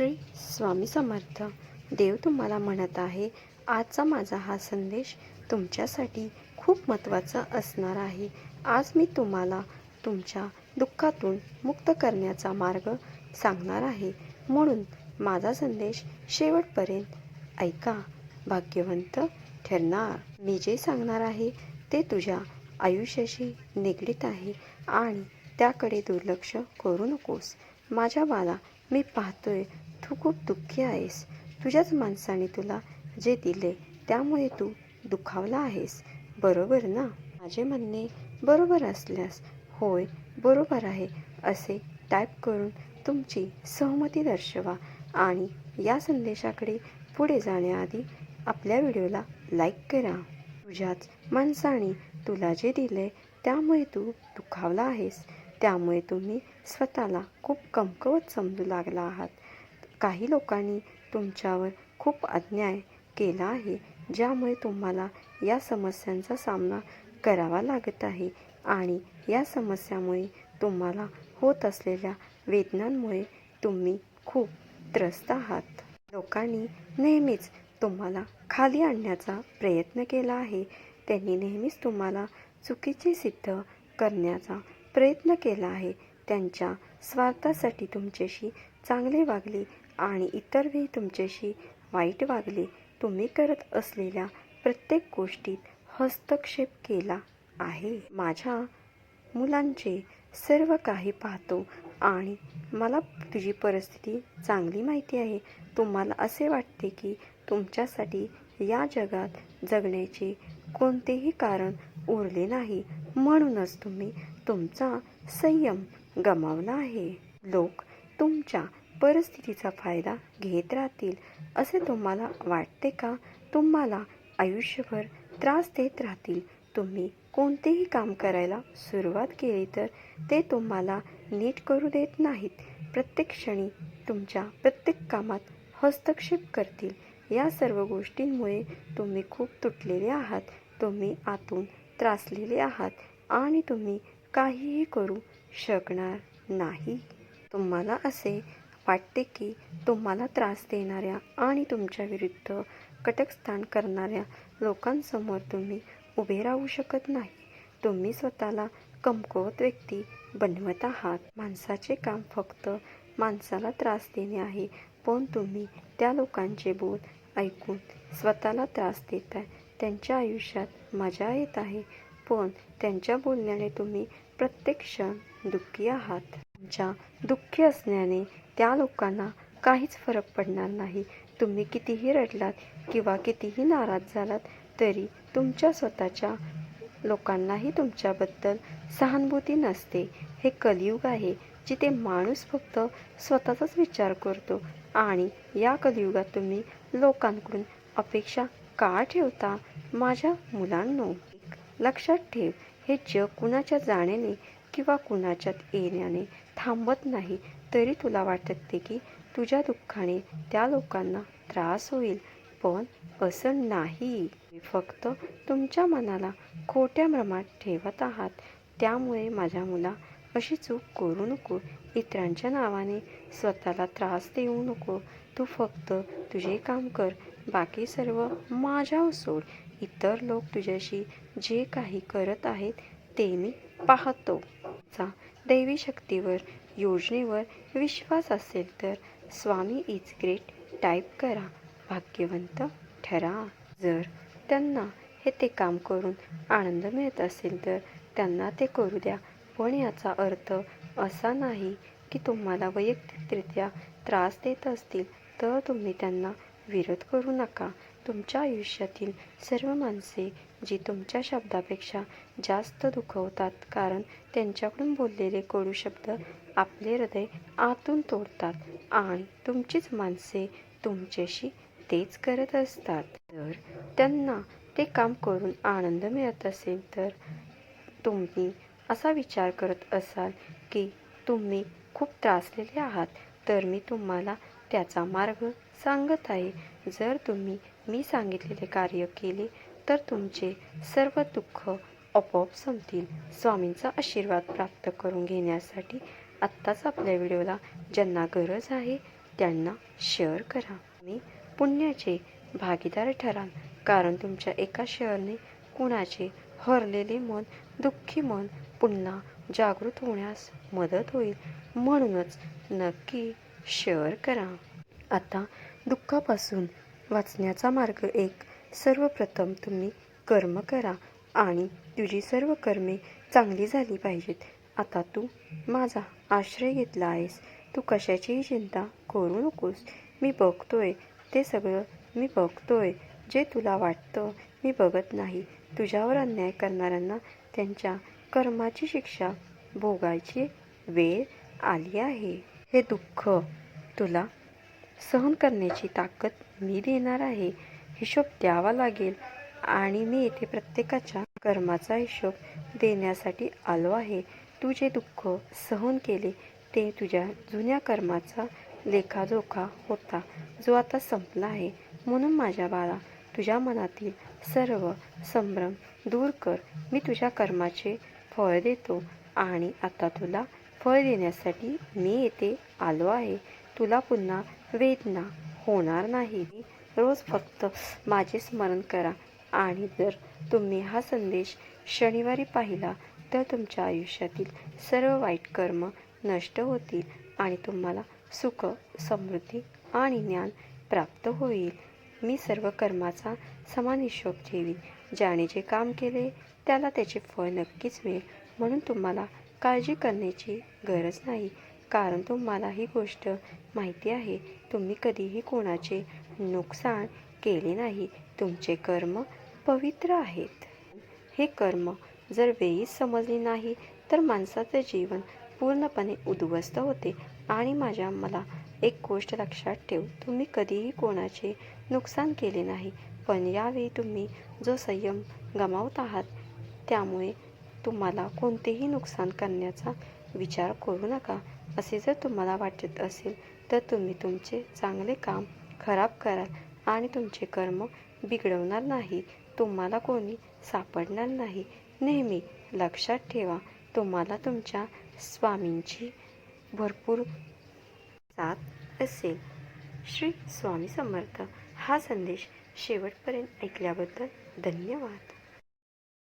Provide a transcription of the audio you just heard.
श्री स्वामी समर्थ. देव तुम्हाला म्हणत आहे आजचा माझा हा संदेश तुमच्यासाठी खूप महत्त्वाचा असणार आहे. आज मी तुम्हाला तुमच्या दुःखातून मुक्त करण्याचा मार्ग सांगणार आहे. म्हणून माझा संदेश शेवटपर्यंत ऐका. भाग्यवंत ठरणार. मी जे सांगणार आहे ते तुझ्या आयुष्याशी निगडीत आहे आणि त्याकडे दुर्लक्ष करू नकोस. माझ्या बाला मी पाहतोय तू खूप दुःखी आहेस. तुझ्याच माणसाने तुला जे दिले त्यामुळे तू दुखावला आहेस. बरोबर ना? माझे म्हणणे बरोबर असल्यास होय बरोबर आहे असे टाईप करून तुमची सहमती दर्शवा आणि या संदेशाकडे पुढे जाण्याआधी आपल्या व्हिडिओला लाईक करा. तुझ्याच माणसाने तुला जे दिले त्यामुळे तू दुखावला आहेस. त्यामुळे तुम्ही स्वतःला खूप कमकवत समजू लागला आहात. काही लोकांनी तुमच्यावर खूप अन्याय केला आहे ज्यामुळे तुम्हाला या समस्यांचा सामना करावा लागत आहे आणि या समस्यामुळे तुम्हाला होत असलेल्या वेदनांमुळे तुम्ही खूप त्रस्त आहात. लोकांनी नेहमीच तुम्हाला खाली आणण्याचा प्रयत्न केला आहे. त्यांनी नेहमीच तुम्हाला चुकीचे सिद्ध करण्याचा प्रयत्न केला आहे. त्यांच्या स्वार्थासाठी तुमच्याशी चांगले वागले आणि इतर वेळी तुमच्याशी वाईट वागले तुम्ही करत असलेल्या प्रत्येक गोष्टीत हस्तक्षेप केला आहे. माझ्या मुलांचे सर्व काही पाहतो आणि मला तुझी परिस्थिती चांगली माहिती आहे. तुम्हाला असे वाटते की तुमच्यासाठी या जगात जगण्याचे कोणतेही कारण उरले नाही. म्हणूनच तुम्ही तुमचा संयम गमावला आहे. लोक तुमच्या परिस्थितीचा फायदा घेत राहतील असे तुम्हाला वाटते का? तुम्हाला आयुष्यभर त्रास देत राहतील. तुम्ही कोणतेही काम करायला सुरुवात केली तर ते तुम्हाला नीट करू देत नाहीत. प्रत्येक क्षणी तुमच्या प्रत्येक कामात हस्तक्षेप करतील. या सर्व गोष्टींमुळे तुम्ही खूप तुटलेले आहात. तुम्ही आतून त्रासलेले आहात आणि तुम्ही काहीही करू शकणार नाही. तुम्हाला असे वाटते की तुम्हाला त्रास देणाऱ्या आणि तुमच्या विरुद्ध कटकस्थान करणाऱ्या लोकांसमोर तुम्ही उभे राहू शकत नाही. तुम्ही स्वतःला कमकुवत व्यक्ती बनवत आहात. माणसाचे काम फक्त माणसाला त्रास देणे आहे पण तुम्ही त्या लोकांचे बोल ऐकून स्वतःला त्रास देत आहे त्यांच्या आयुष्यात मजा येत आहे. पण त्यांच्या बोलण्याने तुम्ही प्रत्येक क्षण दुःखी आहात. तुमच्या दुःखी असण्याने त्या लोकांना काहीच फरक पडणार नाही. तुम्ही कितीही रडलात किंवा कितीही नाराज झालात तरी तुमच्या स्वतःच्या लोकांनाही तुमच्याबद्दल सहानुभूती नसते. हे कलियुग आहे जिथे माणूस फक्त स्वतःचाच विचार करतो आणि या कलियुगात तुम्ही लोकांकडून अपेक्षा का ठेवता माझ्या मुलांनो लक्षात ठेव हे जग कुणाच्या जाण्याने किंवा कुणाच्यात येण्याने थांबत नाही तरी तुला वाटते की तुझ्या दुःखाने त्या लोकांना त्रास होईल. पण असं नाही. फक्त तुमच्या मनाला खोट्या भ्रमात ठेवत आहात. त्यामुळे माझ्या मुला अशी चूक करू नको. इतरांच्या नावाने स्वतःला त्रास देऊ नको. तू फक्त तुझे काम कर. बाकी सर्व माझ्यावर सोड इतर लोक तुझ्याशी जे काही करत आहेत ते मी पाहतो. चा दैवी शक्तीवर योजनेवर विश्वास असेल तर स्वामी इज ग्रेट. टाईप करा. भाग्यवंत ठरा. जर त्यांना हे ते काम करून आनंद मिळत असेल तर त्यांना ते करू द्या. पण याचा अर्थ असा नाही की तुम्हाला वैयक्तिकरित्या त्रास देत असतील तर तुम्ही त्यांना विरोध करू नका. तुमच्या आयुष्यातील सर्व माणसे जी तुमच्या शब्दापेक्षा जास्त दुखवतात कारण त्यांच्याकडून बोललेले कडू शब्द आपले हृदय आतून तोडतात आणि तुमचीच माणसे तुमच्याशी तेच करत असतात. तर त्यांना ते काम करून आनंद मिळत असेल तर तुम्ही असा विचार करत असाल की तुम्ही खूप त्रासलेले आहात तर मी तुम्हाला त्याचा मार्ग सांगत आहे. जर तुम्ही मी सांगितलेले कार्य केले तर तुमचे सर्व दुःख आपोआप संपतील. स्वामींचा आशीर्वाद प्राप्त करून घेण्यासाठी आत्ताच आपल्या व्हिडिओला ज्यांना गरज आहे त्यांना शेअर करा. मी पुण्याचे भागीदार ठराल कारण तुमच्या एका शेअरने कुणाचे हरलेले मन दुःखी मन पुन्हा जागृत होण्यास मदत होईल. म्हणूनच नक्की शेअर करा. आता दुःखापासून वाचण्याचा मार्ग एक. सर्वप्रथम तुम्ही कर्म करा आणि तुझी सर्व कर्मे चांगली झाली पाहिजेत. आता तू माझा आश्रय घेतला आहेस. तू कशाचीही चिंता करू नकोस. मी बघतोय. ते सगळं मी बघतोय. जे तुला वाटतं मी बघत नाही. तुझ्यावर अन्याय करणाऱ्यांना त्यांच्या कर्माची शिक्षा भोगायची वेळ आली आहे. हे दुःख तुला सहन करण्याची ताकद मी देणार आहे. हिशोब द्यावा लागेल आणि मी येथे प्रत्येकाच्या कर्माचा हिशोब देण्यासाठी आलो आहे. तू जे दुःख सहन केले ते तुझ्या जुन्या कर्माचा लेखाजोखा होता जो आता संपला आहे. म्हणून माझ्या बाळा तुझ्या मनातील सर्व संभ्रम दूर कर. मी तुझ्या कर्माचे फळ देतो आणि आता तुला फळ देण्यासाठी मी येथे आलो आहे. तुला पुन्हा वेदना होणार नाही. रोज फक्त माझे स्मरण करा. आणि जर तुम्ही हा संदेश शनिवारी पाहिला तर तुमच्या आयुष्यातील सर्व वाईट कर्म नष्ट होतील आणि तुम्हाला सुख समृद्धी आणि ज्ञान प्राप्त होईल. मी सर्व कर्माचा समान हिशोब ठेवी ज्याने जे काम केले त्याला त्याचे फळ नक्कीच मिळेल. म्हणून तुम्हाला काळजी करण्याची गरज नाही. कारण तुम्हाला ही गोष्ट माहिती आहे. तुम्ही कधीही कोणाचे नुकसान केले नाही. तुमचे कर्म पवित्र आहेत. हे कर्म जर वेळीच समजले नाही तर माणसाचे जीवन पूर्णपणे उद्ध्वस्त होते. आणि माझ्या मला एक गोष्ट लक्षात ठेव. तुम्ही कधीही कोणाचे नुकसान केले नाही पण यावेळी तुम्ही जो संयम गमावत आहात त्यामुळे तुम्हाला कोणतेही नुकसान करण्याचा विचार करू नका. असे जर तुम्हाला वाटत असेल तर तुम्ही तुमचे चांगले काम खराब कराल आणि तुमचे कर्म बिघडवणार नाही. तुम्हाला कोणी सापडणार नाही. नेहमी लक्षात ठेवा तुम्हाला तुमच्या स्वामींची भरपूर साथ असेल. श्री स्वामी समर्थ. हा संदेश शेवटपर्यंत ऐकल्याबद्दल धन्यवाद.